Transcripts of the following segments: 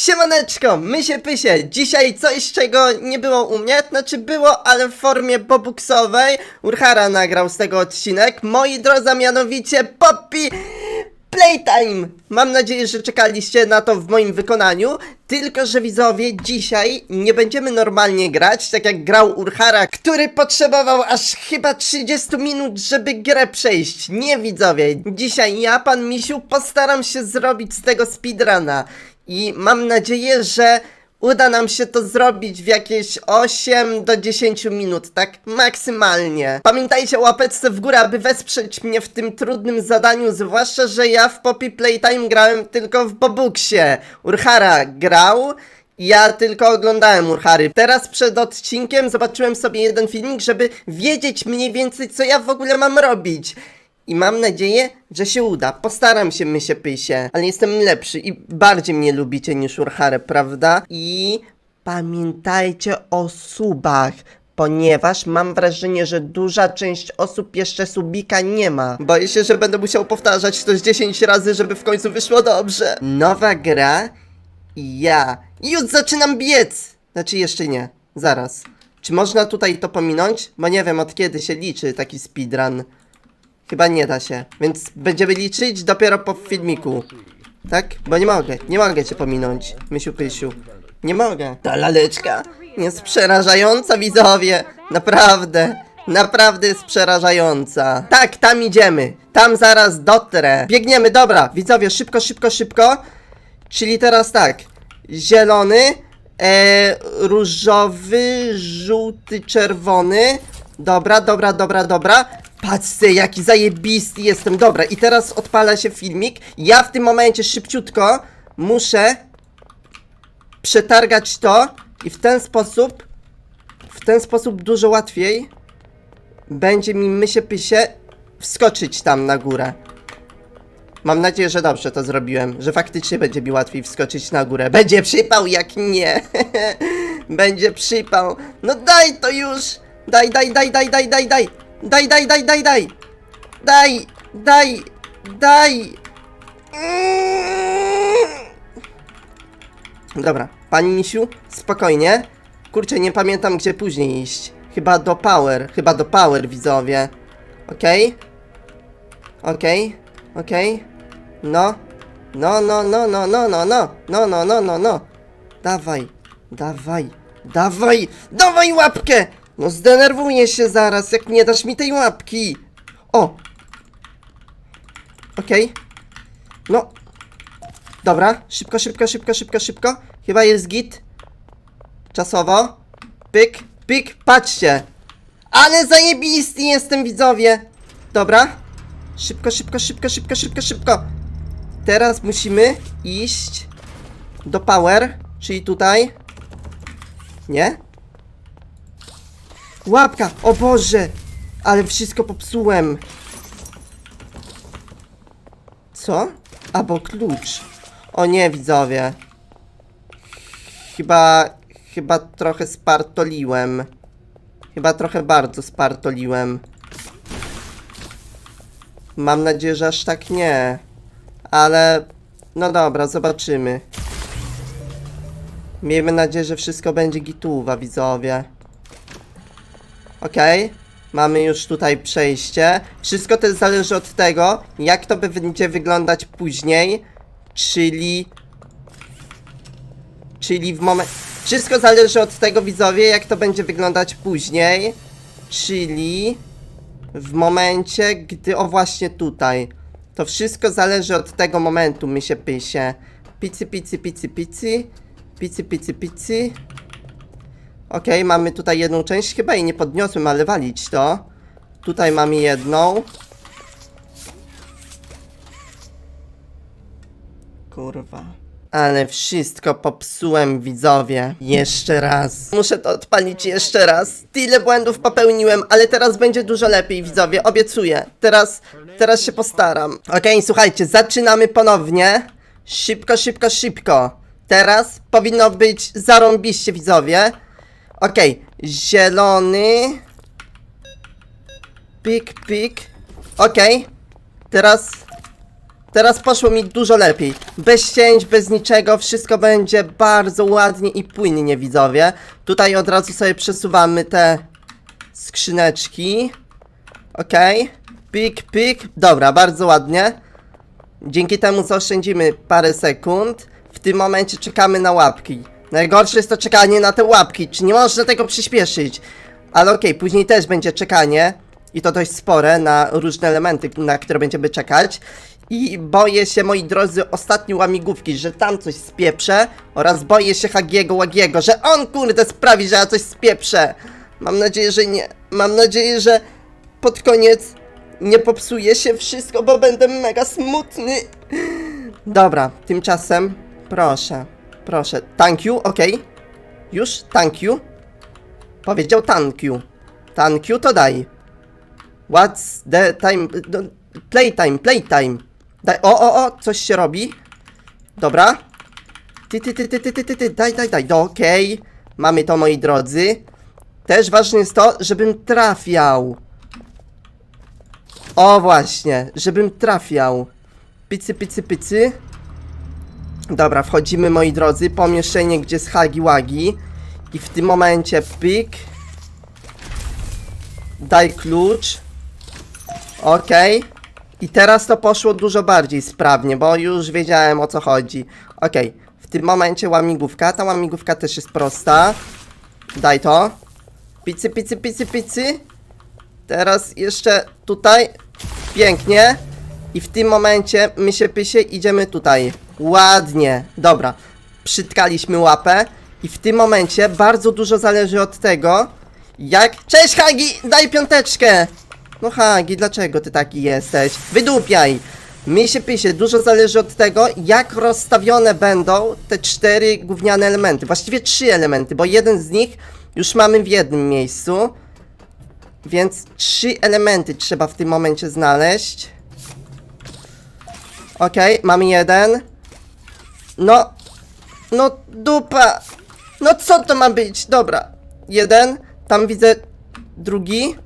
Siemaneczko, my się pysie. Dzisiaj coś, czego nie było u mnie, znaczy było, ale w formie bobuksowej. Urhara nagrał z tego odcinek. Moi drodzy, mianowicie Poppy Playtime! Mam nadzieję, że czekaliście na to w moim wykonaniu. Tylko, że widzowie, dzisiaj nie będziemy normalnie grać, tak jak grał Urhara, który potrzebował aż chyba 30 minut, żeby grę przejść. Nie widzowie, dzisiaj ja, pan Misiu, postaram się zrobić z tego speedruna. I mam nadzieję, że uda nam się to zrobić w jakieś 8 do 10 minut, tak maksymalnie. Pamiętajcie o łapeczce w górę, aby wesprzeć mnie w tym trudnym zadaniu, zwłaszcza, że ja w Poppy Playtime grałem tylko w Bobuksie. Urhara grał, ja tylko oglądałem Urhary. Teraz przed odcinkiem zobaczyłem sobie jeden filmik, żeby wiedzieć mniej więcej, co ja w ogóle mam robić. I mam nadzieję, że się uda. Postaram się, my się pysie. Ale jestem lepszy i bardziej mnie lubicie niż Urharę, prawda? I pamiętajcie o subach. Ponieważ mam wrażenie, że duża część osób jeszcze subika nie ma. Boję się, że będę musiał powtarzać to z 10 razy, żeby w końcu wyszło dobrze. Nowa gra i ja. Już zaczynam biec! Znaczy jeszcze nie. Zaraz. Czy można tutaj to pominąć? Bo nie wiem od kiedy się liczy taki speedrun. Chyba nie da się, więc będziemy liczyć dopiero po filmiku. Tak? Bo nie mogę, nie mogę cię pominąć, Mysiu Pysiu. Nie mogę. Ta laleczka jest przerażająca, widzowie. Naprawdę, naprawdę jest przerażająca. Tak, tam idziemy. Tam zaraz dotrę. Biegniemy, dobra. Widzowie, szybko, szybko, szybko. Czyli teraz tak. Zielony, e, różowy, żółty, czerwony. Dobra, dobra, dobra, dobra. Patrzcie, jaki zajebisty jestem. Dobra, i teraz odpala się filmik. Ja w tym momencie szybciutko muszę przetargać to i w ten sposób, w ten sposób dużo łatwiej będzie mi mysie pysie wskoczyć tam na górę. Mam nadzieję, że dobrze to zrobiłem, że faktycznie będzie mi łatwiej wskoczyć na górę. Będzie przypał, jak nie. będzie przypał. No daj to już. Daj, daj, daj, daj, daj, daj, daj. Daj, daj, daj, daj, daj. Daj, daj, daj. Dobra, pani Misiu, spokojnie. Kurczę, nie pamiętam gdzie później iść. Chyba do Power, chyba do Power, widzowie. Okej? Okej? Okej? No. No, no, no, no, no, no, no. No, no, no, no, no. Dawaj, dawaj, dawaj, dawaj łapkę! No zdenerwuję się zaraz, jak nie dasz mi tej łapki. O! Okej. No. Dobra, szybko, szybko, szybko, szybko, szybko. Chyba jest git. Czasowo. Pyk, pyk, patrzcie. Ale zajebisty jestem, widzowie. Dobra. Szybko, szybko, szybko, szybko, szybko, szybko. Teraz musimy iść do power, czyli tutaj. Nie? Łapka! O Boże! Ale wszystko popsułem. Co? Albo klucz. O nie, widzowie. Chyba... Chyba trochę spartoliłem. Chyba trochę bardzo spartoliłem. Mam nadzieję, że aż tak nie. Ale... No dobra, zobaczymy. Miejmy nadzieję, że wszystko będzie gituwa, widzowie. Okej. Mamy już tutaj przejście. Wszystko też zależy od tego, jak to będzie wyglądać później. Czyli... Czyli w moment... Wszystko zależy od tego, widzowie, jak to będzie wyglądać później. Czyli... W momencie, gdy... O, właśnie tutaj. To wszystko zależy od tego momentu, my się pysie. Picy, picy, picy, picy. Picy, picy, picy. Okej, mamy tutaj jedną część, chyba jej nie podniosłem, ale walić to. Tutaj mamy jedną. Kurwa. Ale wszystko popsułem, widzowie. Jeszcze raz. Muszę to odpalić jeszcze raz. Tyle błędów popełniłem, ale teraz będzie dużo lepiej, widzowie. Obiecuję. Teraz, teraz się postaram. Okej, słuchajcie, zaczynamy ponownie. Szybko, szybko, szybko. Teraz powinno być zarąbiście, widzowie. Okej, zielony. Pik, pik. Okej. Teraz Teraz poszło mi dużo lepiej. Bez cięć, bez niczego, wszystko będzie bardzo ładnie i płynnie, widzowie. Tutaj od razu sobie przesuwamy te skrzyneczki. Okej. Pik, pik. Dobra, bardzo ładnie. Dzięki temu zaoszczędzimy parę sekund. W tym momencie czekamy na łapki. Najgorsze jest to czekanie na te łapki, czy nie można tego przyspieszyć. Ale okej, później też będzie czekanie. I to dość spore na różne elementy, na które będziemy czekać. I boję się, moi drodzy, ostatniej łamigłówki, że tam coś spieprzę. Oraz boję się Hagiego Łagiego, że on kurde sprawi, że ja coś spieprzę. Mam nadzieję, że nie. Mam nadzieję, że pod koniec nie popsuje się wszystko, bo będę mega smutny. Dobra, tymczasem proszę, proszę. Thank you, okej. Już, thank you. Powiedział thank you. Thank you to daj. What's the time? Playtime, playtime. Daj, o, o, o, coś się robi. Dobra. Ty, ty, ty, ty, ty, ty, ty, ty, daj, daj, daj. No, okej. Mamy to, moi drodzy. Też ważne jest to, żebym trafiał. O, właśnie, żebym trafiał. Pycy, pycy, pycy. Dobra, wchodzimy, moi drodzy. Pomieszczenie, gdzie jest Hagi Wagi. I w tym momencie pyk. Daj klucz. Okej. I teraz to poszło dużo bardziej sprawnie, bo już wiedziałem o co chodzi. Okej. W tym momencie łamigłówka. Ta łamigłówka też jest prosta. Daj to. Picy, picy, picy, picy. Teraz jeszcze tutaj. Pięknie. I w tym momencie my się pysie idziemy tutaj. Ładnie. Dobra. Przytkaliśmy łapę. I w tym momencie bardzo dużo zależy od tego, jak... Cześć Hagi! Daj piąteczkę! No Hagi, dlaczego ty taki jesteś? Wydupiaj! Mi się pysie, dużo zależy od tego, jak rozstawione będą te cztery gówniane elementy. Właściwie trzy elementy, bo jeden z nich już mamy w jednym miejscu. Więc trzy elementy trzeba w tym momencie znaleźć. Okej, mamy jeden. No. No dupa. No co to ma być? Dobra. Jeden. Tam widzę drugi.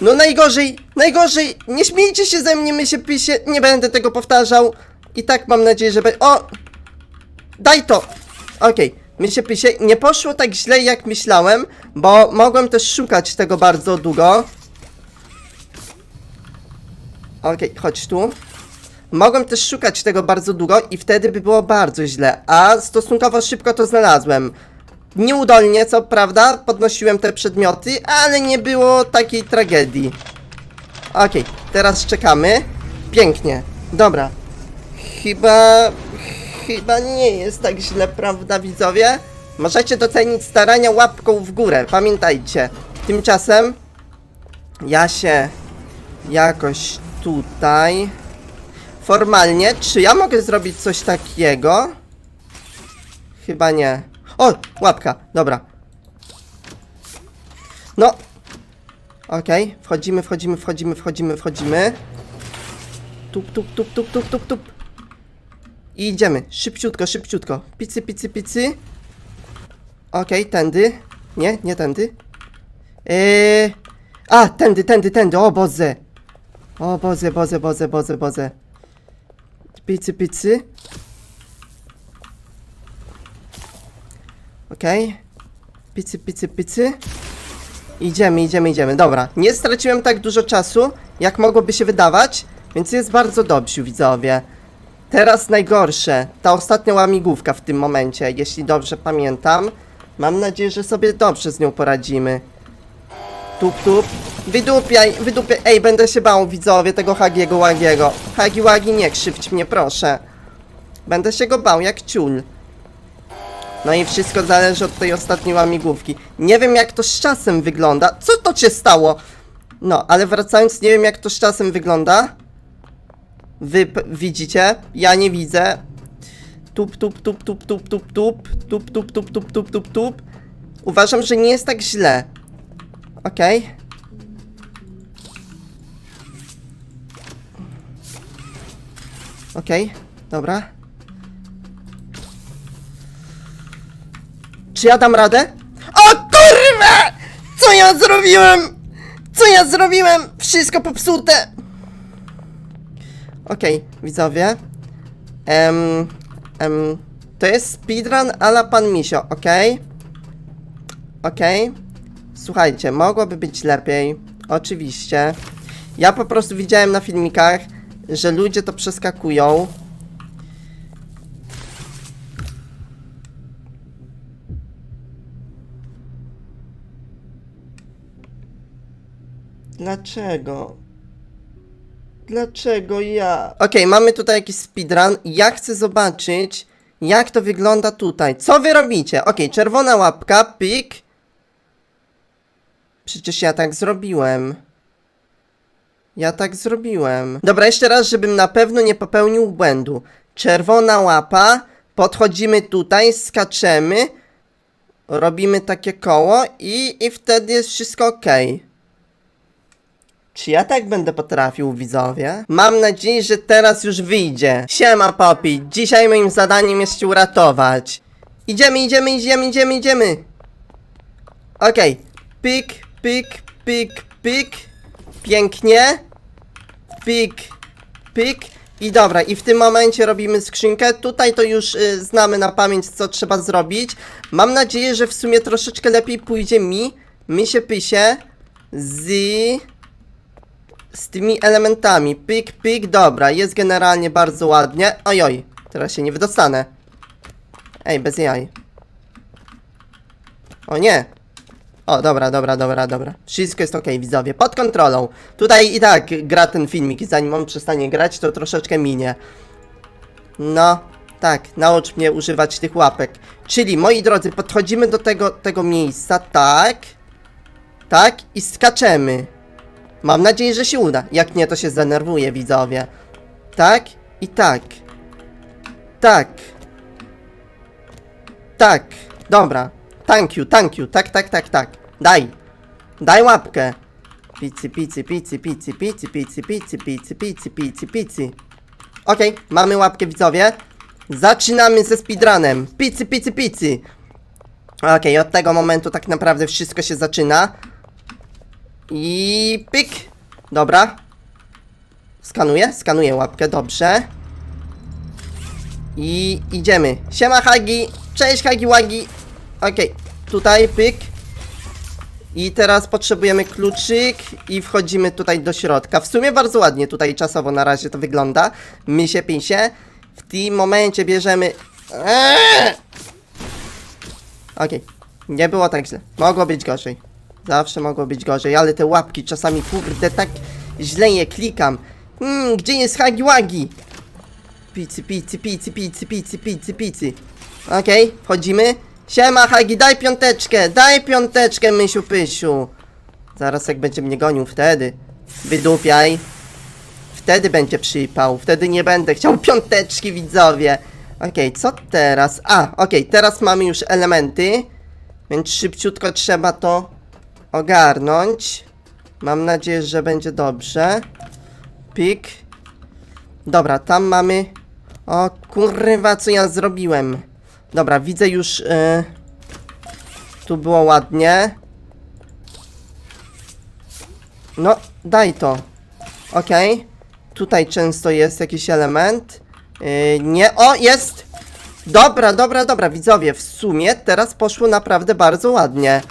No najgorzej, najgorzej. Nie śmiejcie się ze mnie, my się pisie. Nie będę tego powtarzał. I tak mam nadzieję, że będzie. O! Daj to! Okej, my się pisie. Nie poszło tak źle jak myślałem, bo mogłem też szukać tego bardzo długo. Okej, chodź tu. Mogłem też szukać tego bardzo długo i wtedy by było bardzo źle, a stosunkowo szybko to znalazłem. Nieudolnie, co prawda, podnosiłem te przedmioty, ale nie było takiej tragedii. Okej, teraz czekamy. Pięknie. Dobra. Chyba... Chyba nie jest tak źle, prawda widzowie? Możecie docenić starania łapką w górę, pamiętajcie. Tymczasem... Ja się... Jakoś tutaj... Formalnie, czy ja mogę zrobić coś takiego? Chyba nie. O, łapka, dobra. No. Okej, wchodzimy, wchodzimy, wchodzimy, wchodzimy, wchodzimy. Tup, tup, tup, tup, tup, tup, tup. I idziemy, szybciutko, szybciutko. Picy, picy, picy. Okej, tędy. Nie, nie tędy. Eee... A, tędy, tędy, tędy, o Boże. O Boże, Boże, Boże, Boże, Boże. Picy, picy. Okej. Picy, picy, picy. Idziemy, idziemy, idziemy. Dobra, nie straciłem tak dużo czasu, jak mogłoby się wydawać, więc jest bardzo dobrze, widzowie. Teraz najgorsze, ta ostatnia łamigłówka w tym momencie, jeśli dobrze pamiętam. Mam nadzieję, że sobie dobrze z nią poradzimy. Tup, tup. Wydupiaj, wydupiaj. Ej, będę się bał, widzowie, tego Hagiego Łagiego. Hagi Łagi, nie krzywdź mnie, proszę. Będę się go bał, jak ciul. No i wszystko zależy od tej ostatniej łamigłówki. Nie wiem, jak to z czasem wygląda. Co to się stało? No, ale wracając, nie wiem, jak to z czasem wygląda. Wy widzicie? Ja nie widzę. Tup, tup, tup, tup, tup, tup, tup. Tup, tup, tup, tup, tup, tup, tup. Uważam, że nie jest tak źle. Okej. Okej, dobra. Czy ja dam radę? O kurwa! Co ja zrobiłem? Co ja zrobiłem? Wszystko popsute! Okej, widzowie. Em, em, to jest speedrun ala pan Misio, okej? Okej. Słuchajcie, mogłoby być lepiej. Oczywiście. Ja po prostu widziałem na filmikach, że ludzie to przeskakują. Dlaczego? Dlaczego ja? Okej, mamy tutaj jakiś speedrun. Ja chcę zobaczyć, jak to wygląda tutaj. Co wy robicie? Okej, czerwona łapka, pik. Przecież ja tak zrobiłem. Ja tak zrobiłem. Dobra, jeszcze raz, żebym na pewno nie popełnił błędu. Czerwona łapa, podchodzimy tutaj, skaczemy, robimy takie koło i, i wtedy jest wszystko ok. Czy ja tak będę potrafił, widzowie? Mam nadzieję, że teraz już wyjdzie. Siema, Poppy. Dzisiaj moim zadaniem jest cię uratować. Idziemy, idziemy, idziemy, idziemy, idziemy. Okej. Pik, pik, pik, pik. Pięknie. Pik, pik. I dobra, i w tym momencie robimy skrzynkę. Tutaj to już y, znamy na pamięć, co trzeba zrobić. Mam nadzieję, że w sumie troszeczkę lepiej pójdzie mi, mi się pysie, z z tymi elementami. Pik, pik, dobra, jest generalnie bardzo ładnie. Ojoj, teraz się nie wydostanę. Ej, bez jaj. O nie. O, dobra, dobra, dobra, dobra. Wszystko jest ok, widzowie, pod kontrolą. Tutaj i tak gra ten filmik i zanim on przestanie grać, to troszeczkę minie. No, tak, naucz mnie używać tych łapek. Czyli, moi drodzy, podchodzimy do tego, tego miejsca, tak. Tak, i skaczemy. Mam nadzieję, że się uda. Jak nie, to się zdenerwuję, widzowie. Tak i tak. Tak. Tak. Dobra. Thank you, thank you. Tak, tak, tak, tak. Daj. Daj łapkę. Pici, pici, pici, pici, pici, pici, pici, pici, pici, pici, pici. Okej, mamy łapkę, widzowie. Zaczynamy ze speedrunem. Pici, pici, pici. Okej, od tego momentu tak naprawdę wszystko się zaczyna. I pyk. Dobra. Skanuję, skanuję łapkę, dobrze. I idziemy. Siema Hagi. Cześć Hagi Wagi. Okej, tutaj pyk. I teraz potrzebujemy kluczyk i wchodzimy tutaj do środka. W sumie bardzo ładnie tutaj czasowo na razie to wygląda. My się pisie. W tym momencie bierzemy... Eee! Okej, nie było tak źle. Mogło być gorzej. Zawsze mogło być gorzej, ale te łapki czasami kurde tak źle je klikam. Hmm, gdzie jest Hagi Wagi? Picy, picy, picy, picy, picy, picy, picy. Okej, wchodzimy. Siema Hagi, daj piąteczkę, daj piąteczkę, mysiu pysiu. Zaraz jak będzie mnie gonił, wtedy. Wydupiaj. Wtedy będzie przypał, wtedy nie będę chciał piąteczki, widzowie. Okej, co teraz? A, okej, teraz mamy już elementy. Więc szybciutko trzeba to ogarnąć. Mam nadzieję, że będzie dobrze. Pik. Dobra, tam mamy... O kurwa, co ja zrobiłem? Dobra, widzę już... y, Tu było ładnie. No, daj to. Okej. Tutaj często jest jakiś element. Yy, nie, o, jest! Dobra, dobra, dobra, widzowie, w sumie teraz poszło naprawdę bardzo ładnie.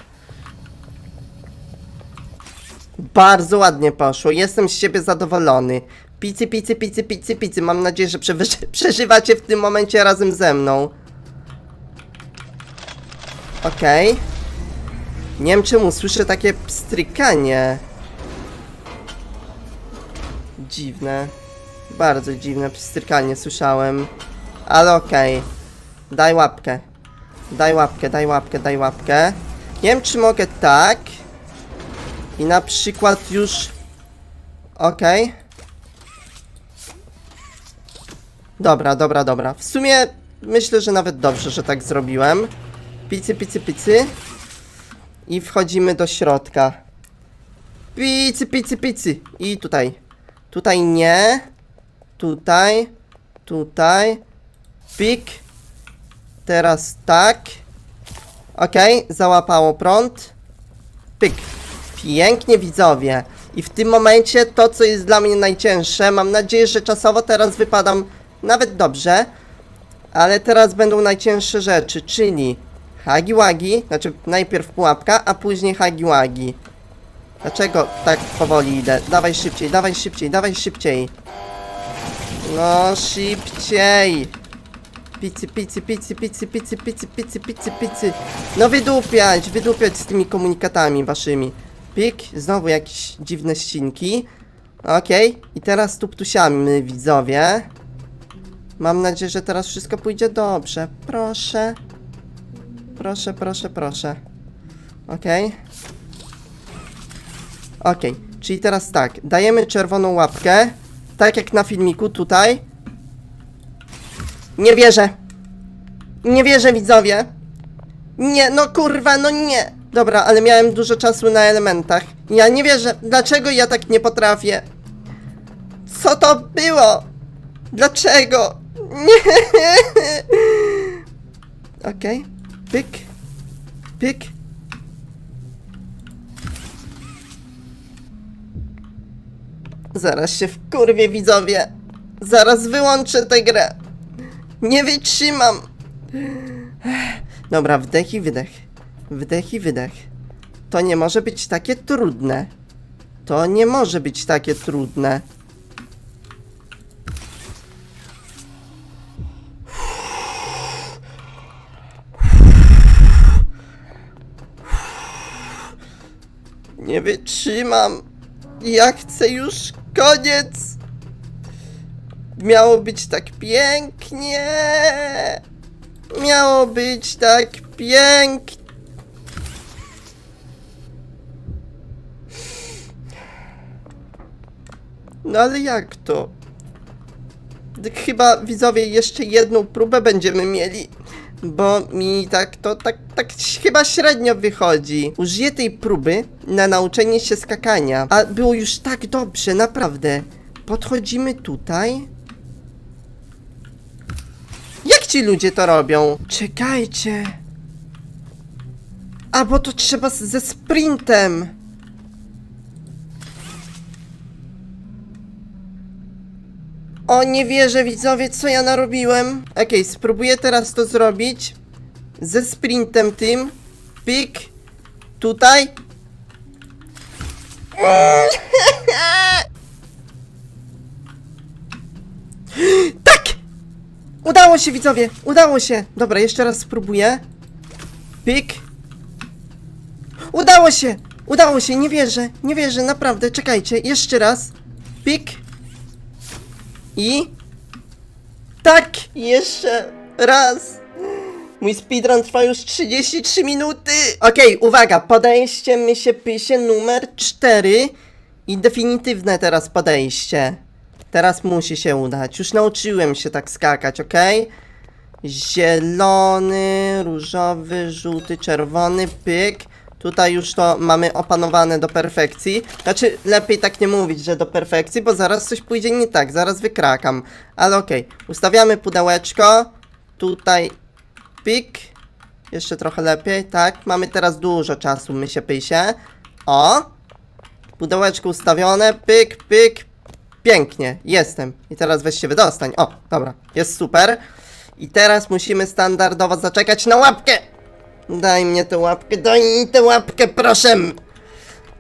Bardzo ładnie poszło, jestem z siebie zadowolony. Picy, picy, picy, picy, picy, mam nadzieję, że przeżywacie w tym momencie razem ze mną. Okej. Nie wiem czemu, słyszę takie pstrykanie. Dziwne. Bardzo dziwne pstrykanie słyszałem. Ale okej. Daj łapkę. Daj łapkę, daj łapkę, daj łapkę. Nie wiem czy mogę tak. I na przykład już... Okej. Dobra, dobra, dobra. W sumie myślę, że nawet dobrze, że tak zrobiłem. Picy, picy, picy. I wchodzimy do środka. Picy, picy, picy. I tutaj. Tutaj nie. Tutaj. Tutaj. Pik. Teraz tak. Okej, załapało prąd. Pyk. Pięknie widzowie. I w tym momencie to, co jest dla mnie najcięższe, mam nadzieję, że czasowo teraz wypadam nawet dobrze, ale teraz będą najcięższe rzeczy, czyli Hagiwagi, znaczy najpierw pułapka, a później Hagiwagi. Dlaczego tak powoli idę? Dawaj szybciej, dawaj szybciej, dawaj szybciej. No szybciej. Picy, picy, picy, picy, picy, picy, picy, picy, picy. No wydupiać, wydupiać z tymi komunikatami waszymi. Pik, znowu jakieś dziwne ścinki. Okej, i teraz tu ptusiamy widzowie. Mam nadzieję, że teraz wszystko pójdzie dobrze. Proszę. Proszę, proszę, proszę. Okej. Okej, czyli teraz tak, dajemy czerwoną łapkę, tak jak na filmiku tutaj. Nie wierzę. Nie wierzę, widzowie. Nie, no kurwa, no nie. Dobra, ale miałem dużo czasu na elementach. Ja nie wierzę. Dlaczego ja tak nie potrafię? Co to było? Dlaczego? Nie. Okej. Pyk. Pyk. Zaraz się wkurwię, widzowie. Zaraz wyłączę tę grę. Nie wytrzymam. Dobra, wdech i wydech. Wdech i wydech. To nie może być takie trudne. To nie może być takie trudne. Nie wytrzymam. Ja chcę już koniec. Miało być tak pięknie. Miało być tak pięknie. No ale jak to? Chyba widzowie jeszcze jedną próbę będziemy mieli. Bo mi tak to tak, tak chyba średnio wychodzi. Użyję tej próby na nauczenie się skakania. A było już tak dobrze, naprawdę. Podchodzimy tutaj. Jak ci ludzie to robią? Czekajcie. A bo to trzeba ze sprintem. O, nie wierzę, widzowie, co ja narobiłem. Okej, spróbuję teraz to zrobić. Ze sprintem tym. Pik. Tutaj. Tak! Udało się, widzowie! Udało się! Dobra, jeszcze raz spróbuję. Pik. Udało się! Udało się, nie wierzę, nie wierzę, naprawdę, czekajcie, jeszcze raz. Pik. I... Tak! Jeszcze raz! Mój speedrun trwa już 33 minuty! Okej, uwaga, podejście my się pysie numer 4 i definitywne teraz podejście. Teraz musi się udać. Już nauczyłem się tak skakać, okej? Zielony, różowy, żółty, czerwony, pyk. Tutaj już to mamy opanowane do perfekcji. Znaczy, lepiej tak nie mówić, że do perfekcji, bo zaraz coś pójdzie nie tak, zaraz wykrakam. Ale okej, ustawiamy pudełeczko. Tutaj pik. Jeszcze trochę lepiej, tak. Mamy teraz dużo czasu, my się pysie. O! Pudełeczko ustawione, pyk, pyk. Pięknie, jestem. I teraz weź się wydostań. O, dobra, jest super. I teraz musimy standardowo zaczekać na łapkę. Daj mnie tę łapkę, daj mi tę łapkę, proszę.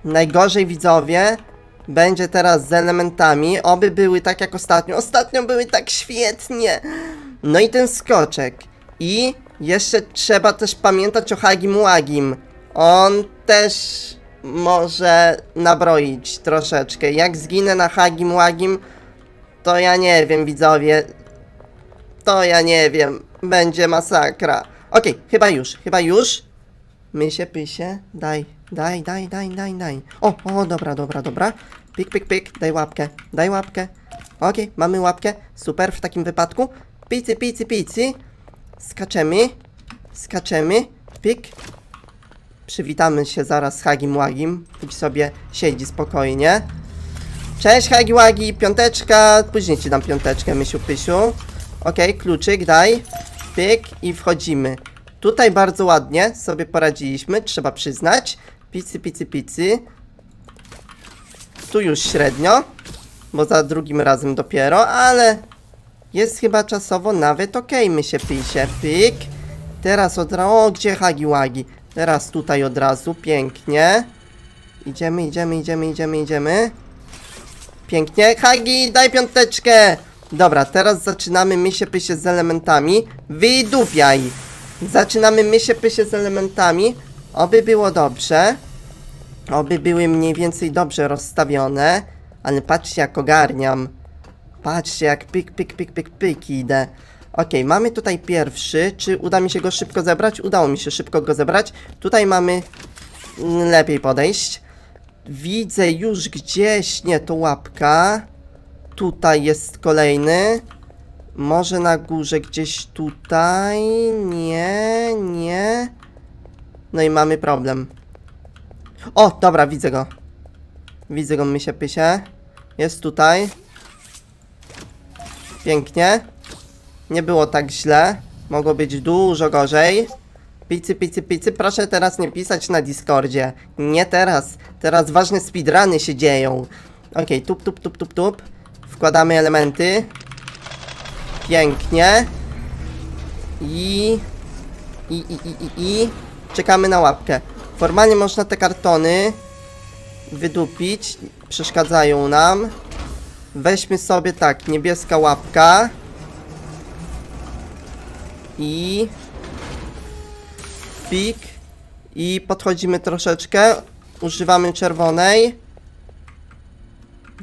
Najgorzej widzowie będzie teraz z elementami. Oby były tak jak ostatnio. Ostatnio były tak świetnie. No i ten skoczek. I jeszcze trzeba też pamiętać o Hagim Łagim. On też może nabroić troszeczkę. Jak zginę na Hagim Łagim, to ja nie wiem, widzowie. To ja nie wiem. Będzie masakra. Okej, chyba już, chyba już. Mysie, pysie, daj, daj, daj, daj, daj, daj. O, o, dobra, dobra, dobra. Pik, pik, pik, daj łapkę, daj łapkę. Okej, mamy łapkę, super w takim wypadku. Picy, picy, picy. Skaczemy, skaczemy, pik. Przywitamy się zaraz z Hagim Łagim. Pójdź sobie siedzi spokojnie. Cześć Hagi Łagi, piąteczka. Później ci dam piąteczkę, Mysiu Pysiu. Okej, kluczyk daj. Pyk i wchodzimy. Tutaj bardzo ładnie sobie poradziliśmy, trzeba przyznać. Picy, picy, picy. Tu już średnio, bo za drugim razem dopiero, ale jest chyba czasowo nawet okej, my się pisie. Pyk. Teraz od razu, o gdzie hagi łagi? Teraz tutaj od razu, pięknie. Idziemy, idziemy, idziemy, idziemy, idziemy. Pięknie. Hagi, daj piąteczkę! Dobra, teraz zaczynamy mysie pysie z elementami. Wydupiaj! Zaczynamy mysie pysie z elementami. Oby było dobrze. Oby były mniej więcej dobrze rozstawione. Ale patrzcie jak ogarniam. Patrzcie jak pyk, pyk, pyk, pyk, pyk idę. Okej, mamy tutaj pierwszy. Czy uda mi się go szybko zebrać? Udało mi się szybko go zebrać. Tutaj mamy lepiej podejść. Widzę już gdzieś, nie, to łapka. Tutaj jest kolejny. Może na górze gdzieś tutaj. Nie, nie. No i mamy problem. O, dobra, widzę go. Widzę go, mysie pysie. Jest tutaj. Pięknie. Nie było tak źle. Mogło być dużo gorzej. Picy, picy, picy, proszę teraz nie pisać na Discordzie. Nie teraz. Teraz ważne speedruny się dzieją. Okej, tup, tup, tup, tup, tup. Wkładamy elementy. Pięknie. I... I, i, i, i, i... Czekamy na łapkę. Formalnie można te kartony wydupić. Przeszkadzają nam. Weźmy sobie tak, niebieska łapka. I... Pik. I podchodzimy troszeczkę. Używamy czerwonej.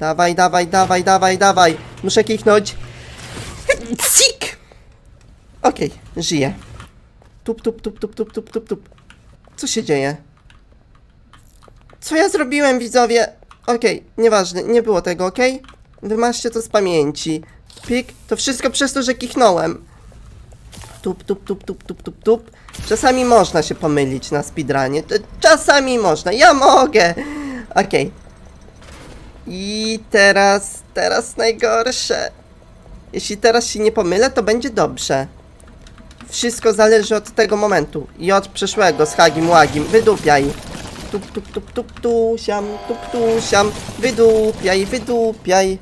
Dawaj, dawaj, dawaj, dawaj, dawaj. Muszę kichnąć. Cik! Okej, żyję. Tup, tup, tup, tup, tup, tup, tup, tup. Co się dzieje? Co ja zrobiłem, widzowie? Okej, nieważne, nie było tego, okej? Wymarzcie to z pamięci. Pik, to wszystko przez to, że kichnąłem. Tup, tup, tup, tup, tup, tup, tup. Czasami można się pomylić na speedrunie. Czasami można, ja mogę. Okej. I teraz, teraz najgorsze. Jeśli teraz się nie pomylę, to będzie dobrze. Wszystko zależy od tego momentu i od przyszłego z Hagim Łagim. Wydupiaj. Tup, tup, tup, tup, tu, siam, tup, tu, siam. Wydupiaj, wydupiaj.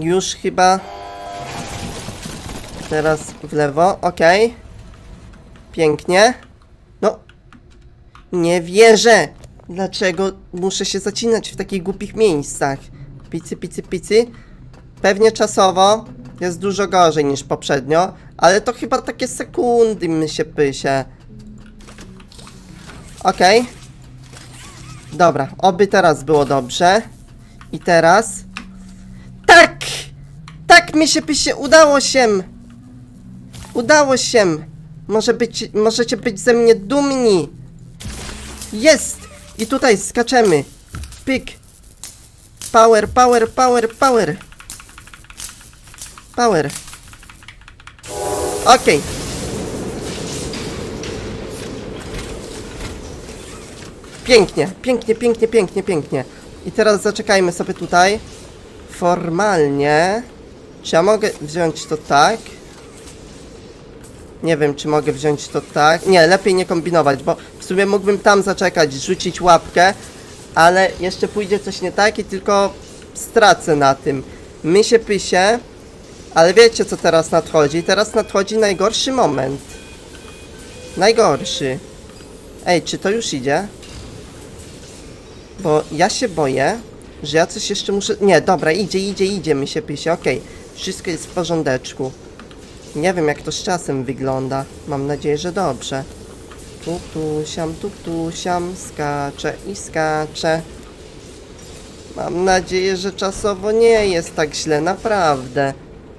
Już chyba. Teraz w lewo, okej. Pięknie. No. Nie wierzę. Dlaczego muszę się zacinać w takich głupich miejscach? Picy, picy, picy. Pewnie czasowo jest dużo gorzej niż poprzednio, ale to chyba takie sekundy my się pysie. Okej. Dobra, oby teraz było dobrze. I teraz. Tak! Tak mi się pysie, udało się! Udało się! Może być, możecie być ze mnie dumni! Jest! I tutaj skaczemy. Pyk. Power, power, power, power. Power. Okej. Pięknie, pięknie, pięknie, pięknie, pięknie. I teraz zaczekajmy sobie tutaj. Formalnie. Czy ja mogę wziąć to tak? Nie wiem, czy mogę wziąć to tak. Nie, lepiej nie kombinować, bo w sumie mógłbym tam zaczekać, rzucić łapkę, ale jeszcze pójdzie coś nie tak i tylko stracę na tym. My się pysie, ale wiecie co teraz nadchodzi? Teraz nadchodzi najgorszy moment. Najgorszy. Ej, czy to już idzie? Bo ja się boję, że ja coś jeszcze muszę... Nie, dobra, idzie, idzie, idzie, my się pysie, okej. Wszystko jest w porządeczku. Nie wiem jak to z czasem wygląda. Mam nadzieję, że dobrze. Tu, tu, siam, tu, tu, siam, skaczę i skaczę. Mam nadzieję, że czasowo nie jest tak źle, naprawdę.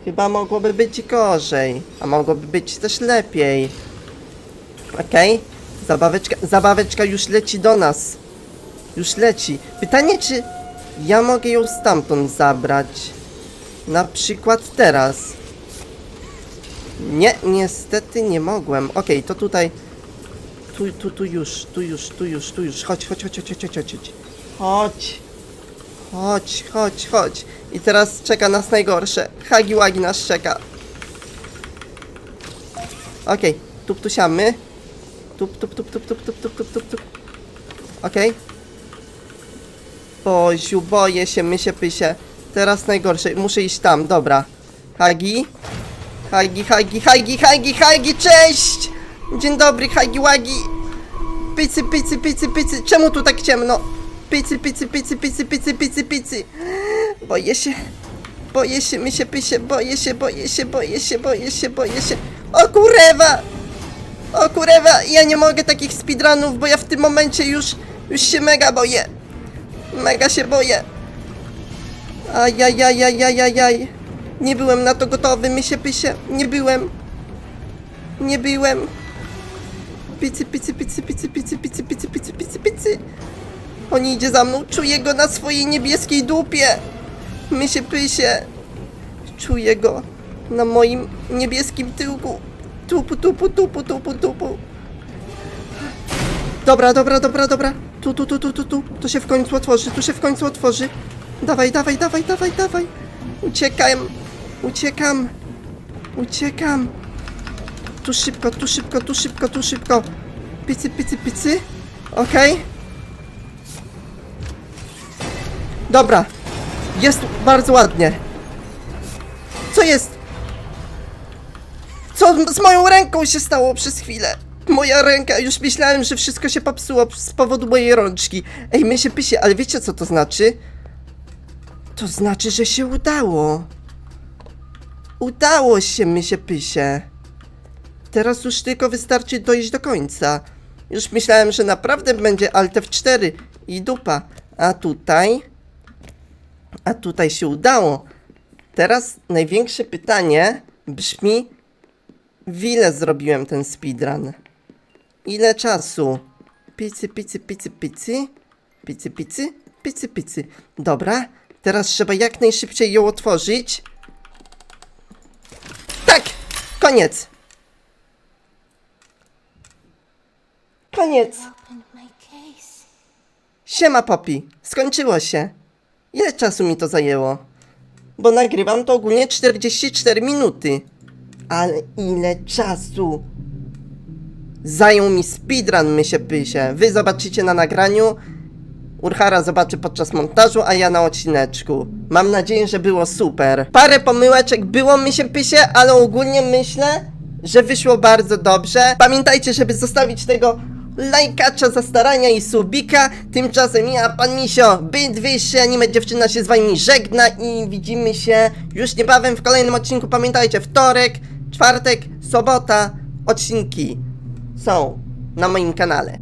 Chyba mogłoby być gorzej, a mogłoby być też lepiej. Okej? Zabaweczka, zabaweczka już leci do nas. Już leci. Pytanie, czy ja mogę ją stamtąd zabrać? Na przykład teraz. Nie, niestety nie mogłem. Okej, to tutaj. Tu, tu, tu już, tu już, tu już, tu już. Chodź, chodź, chodź, chodź, chodź, chodź, chodź. Chodź. Chodź, chodź, chodź. I teraz czeka nas najgorsze. Hagi Wagi nas czeka. Okej, tup tu siamy. Tup, tup, tup, tup, tup, tup, tup, tup, tup, tup. Okej. Boziu, boję się, mysie pysie. Teraz najgorsze, muszę iść tam, dobra. Hagi? Hagi, Hagi, Hagi, Hagi, Hagi, cześć! Dzień dobry, Hagi, Łagi. Pycy, pycy, pycy, pycy. Czemu tu tak ciemno? Pycy, pycy, pycy, pycy, pycy, pycy, pycy. Boję się. Boję się, my się pysie, boję się, boję się, boję się, boję się, boję się. O kurewa! O kurewa, ja nie mogę takich speedrunów, bo ja w tym momencie już, już się mega boję. Mega się boję. Ajajajajajajaj. Nie byłem na to gotowy, my się pysie. Nie byłem. Nie byłem. Picy, picy, picy, picy, picy, picy, picy, picy, picy, picy. On idzie za mną, czuję go na swojej niebieskiej dupie. My się pysie. Czuję go na moim niebieskim tyłku. Tupu, tupu, tupu, tupu, tupu. Dobra, dobra, dobra, dobra. Tu, tu, tu, tu, tu, tu. To się w końcu otworzy, tu się w końcu otworzy. Dawaj, dawaj, dawaj, dawaj, dawaj. Uciekam. Uciekam. Uciekam. Tu szybko, tu szybko, tu szybko, tu szybko. Picy, picy, picy. Okej. Dobra. Jest bardzo ładnie. Co jest? Co z moją ręką się stało przez chwilę? Moja ręka, już myślałem, że wszystko się popsuło z powodu mojej rączki. Ej, my się pysie, ale wiecie co to znaczy? To znaczy, że się udało. Udało się, my się pysie. Teraz już tylko wystarczy dojść do końca. Już myślałem, że naprawdę będzie Alt F4 i dupa. A tutaj... A tutaj się udało. Teraz największe pytanie brzmi, w ile zrobiłem ten speedrun? Ile czasu? Picy, picy, picy, picy. Picy, picy, picy, picy. Dobra, teraz trzeba jak najszybciej ją otworzyć. Tak! Koniec! Koniec! Siema Poppy, skończyło się. Ile czasu mi to zajęło? Bo nagrywam to ogólnie 44 minuty. Ale ile czasu? Zajął mi speedrun, my się pysie. Wy zobaczycie na nagraniu. Urhara zobaczy podczas montażu, a ja na odcineczku. Mam nadzieję, że było super. Parę pomyłeczek było, my się pysie, ale ogólnie myślę, że wyszło bardzo dobrze. Pamiętajcie, żeby zostawić tego lajkacza za starania i subika. Tymczasem ja, pan Misio, byt wyższy, anime dziewczyna się z wami żegna i widzimy się już niebawem w kolejnym odcinku. Pamiętajcie, wtorek, czwartek, sobota, odcinki są na moim kanale.